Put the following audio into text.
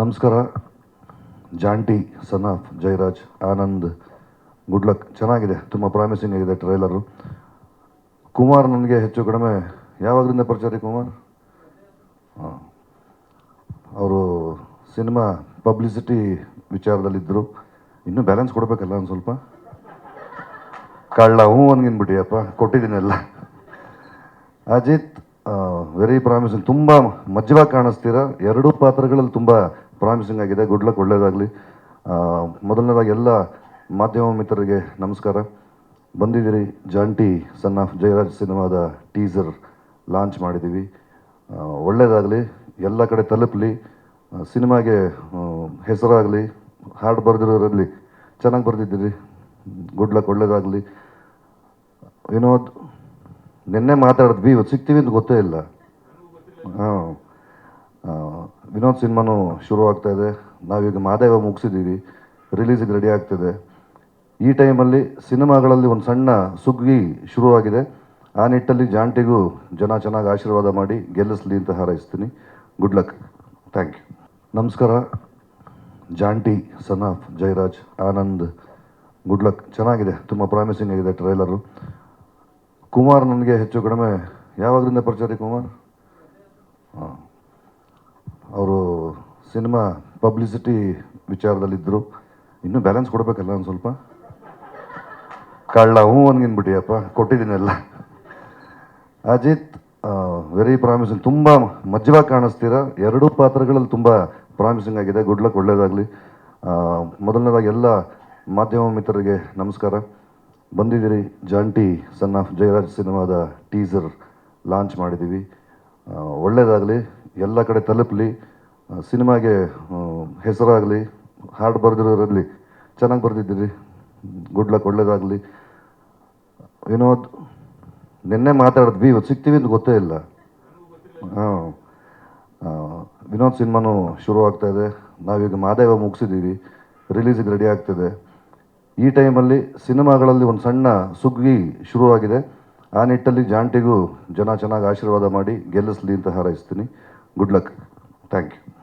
ನಮಸ್ಕಾರ. Jonty son of Jayaraj, Anand, good luck. ಚೆನ್ನಾಗಿದೆ, ತುಂಬ ಪ್ರಾಮಿಸಿಂಗ್ ಆಗಿದೆ ಟ್ರೈಲರು ಕುಮಾರ್ ನನಗೆ ಹೆಚ್ಚು ಕಡಿಮೆ ಯಾವಾಗದಿಂದ ಪರಿಚಯ ಕುಮಾರ್? ಹಾಂ. ಅವರು ಸಿನಿಮಾ ಪಬ್ಲಿಸಿಟಿ ವಿಚಾರದಲ್ಲಿದ್ದರು. ಇನ್ನೂ ಬ್ಯಾಲೆನ್ಸ್ ಕೊಡಬೇಕಲ್ಲ ಒಂದು ಸ್ವಲ್ಪ? ಕಳ್ಳ ಹ್ಞೂ ಅನ್ಗಿನ್ಬಿಟ್ಟಿಯಪ್ಪ, ಕೊಟ್ಟಿದ್ದೀನಲ್ಲ. ಅಜಿತ್ ವೆರಿ ಪ್ರಾಮಿಸಿಂಗ್ ತುಂಬ ಮಜ್ಜವಾಗಿ ಕಾಣಿಸ್ತೀರಾ? ಎರಡೂ ಪಾತ್ರಗಳಲ್ಲಿ ತುಂಬ ಪ್ರಾಮಿಸಿಂಗ್ ಆಗಿದೆ. ಗುಡ್ ಲಕ್ ಒಳ್ಳೇದಾಗಲಿ. ಮೊದಲನೇದಾಗಿ ಎಲ್ಲ ಮಾಧ್ಯಮ ಮಿತ್ರರಿಗೆ ನಮಸ್ಕಾರ. ಬಂದಿದ್ದೀರಿ ಜಾಂಟಿ ಸನ್ ಆಫ್ ಜಯರಾಜ್ ಸಿನಿಮಾದ ಟೀಸರ್ ಲಾಂಚ್ ಮಾಡಿದ್ದೀವಿ. ಒಳ್ಳೆಯದಾಗಲಿ ಎಲ್ಲ ಕಡೆ ತಲುಪಲಿ. ಸಿನಿಮಾಗೆ ಹೆಸರಾಗಲಿ. ಹಾಡು ಬರೆದಿರೋರಲ್ಲಿ ಚೆನ್ನಾಗಿ ಬರೆದಿದ್ದೀರಿ. ಗುಡ್ ಲಕ್ ಒಳ್ಳೇದಾಗಲಿ. ವಿನೋದ್, ನಿನ್ನೆ ಮಾತಾಡಿದ್ವಿ. ಇವತ್ತು ಸಿಗ್ತೀವಿ ಅಂತ ಗೊತ್ತೇ ಇಲ್ಲ. ಹಾಂ. ವಿನೋದ್ ಸಿನಿಮಾನು ಶುರು ಆಗ್ತಾ ಇದೆ. ನಾವೀಗ ಮಾದೇವ ಮುಗಿಸಿದ್ದೀವಿ. ರಿಲೀಸಿಗೆ ರೆಡಿ ಆಗ್ತಿದೆ. ಈ ಟೈಮಲ್ಲಿ ಸಿನಿಮಾಗಳಲ್ಲಿ ಒಂದು ಸಣ್ಣ ಸುಗ್ಗಿ ಶುರುವಾಗಿದೆ. ಆ ನಿಟ್ಟಲ್ಲಿ ಜಾಂಟಿಗೂ ಜನ ಚೆನ್ನಾಗಿ ಆಶೀರ್ವಾದ ಮಾಡಿ ಗೆಲ್ಲಿಸ್ಲಿ ಅಂತ ಹಾರೈಸ್ತೀನಿ. ಗುಡ್ ಲಕ್ ಥ್ಯಾಂಕ್ ಯು ನಮಸ್ಕಾರ. Jonty son of Jayaraj Anand good luck ಚೆನ್ನಾಗಿದೆ. ತುಂಬ ಪ್ರಾಮಿಸಿಂಗ್ ಆಗಿದೆ ಟ್ರೈಲರು ಕುಮಾರ್ ನನಗೆ ಹೆಚ್ಚು ಕಡಿಮೆ ಯಾವಾಗಲಿಂದ ಪರಿಚಯ ಕುಮಾರ್ ಹಾಂ ಅವರು ಸಿನಿಮಾ ಪಬ್ಲಿಸಿಟಿ ವಿಚಾರದಲ್ಲಿದ್ದರು. ಇನ್ನೂ ಬ್ಯಾಲೆನ್ಸ್ ಕೊಡಬೇಕಲ್ಲ ಒಂದು ಸ್ವಲ್ಪ. ಕಳ್ಳ ಹ್ಞೂ ಅನ್ಗಿನ್ಬಿಟ್ಟಿಯಪ್ಪ ಕೊಟ್ಟಿದ್ದೀನಲ್ಲ. ಅಜಿತ್ ವೆರಿ ಪ್ರಾಮಿಸಿಂಗ್ ತುಂಬ ಮಜ್ಜವಾಗಿ ಕಾಣಿಸ್ತೀರಾ? ಎರಡೂ ಪಾತ್ರಗಳಲ್ಲಿ ತುಂಬ ಪ್ರಾಮಿಸಿಂಗ್ ಆಗಿದೆ. ಗುಡ್ ಲಕ್ ಒಳ್ಳೇದಾಗಲಿ. ಮೊದಲನೇದಾಗಿ ಎಲ್ಲ ಮಾಧ್ಯಮ ಮಿತ್ರರಿಗೆ ನಮಸ್ಕಾರ. ಬಂದಿದ್ದೀರಿ ಜಾಂಟಿ ಸನ್ ಆಫ್ ಜಯರಾಜ್ ಸಿನಿಮಾದ ಟೀಸರ್ ಲಾಂಚ್ ಮಾಡಿದ್ದೀವಿ. ಒಳ್ಳೆಯದಾಗಲಿ ಎಲ್ಲ ಕಡೆ ತಲುಪಲಿ. ಸಿನಿಮಾಗೆ ಹೆಸರಾಗಲಿ, ಹಾಡು ಬರೆದಿರೋರಲ್ಲಿ ಚೆನ್ನಾಗಿ ಬರೆದಿದ್ದೀರಿ. ಗುಡ್ ಲಕ್ ಒಳ್ಳೇದಾಗಲಿ. ವಿನೋದ್ ನಿನ್ನೆ ಮಾತಾಡಿದ್ವಿ ಇವತ್ತು ಸಿಗ್ತೀವಿ ಅಂತ ಗೊತ್ತೇ ಇಲ್ಲ. ಹಾಂ. ವಿನೋದ್ ಸಿನಿಮಾನು ಶುರು ಆಗ್ತಾ ಇದೆ. ನಾವೀಗ ಮಾದೇವ ಮುಗಿಸಿದ್ದೀವಿ. ರಿಲೀಸಿಗೆ ರೆಡಿ ಆಗ್ತಿದೆ. ಈ ಟೈಮಲ್ಲಿ ಸಿನಿಮಾಗಳಲ್ಲಿ ಒಂದು ಸಣ್ಣ ಸುಗ್ಗಿ ಶುರುವಾಗಿದೆ ಆ ನಿಟ್ಟಲ್ಲಿ ಜಾಂಟಿಗೂ ಜನ ಚೆನ್ನಾಗಿ ಆಶೀರ್ವಾದ ಮಾಡಿ ಗೆಲ್ಲಿಸ್ಲಿ ಅಂತ ಹಾರೈಸ್ತೀನಿ. Good luck. Thank you.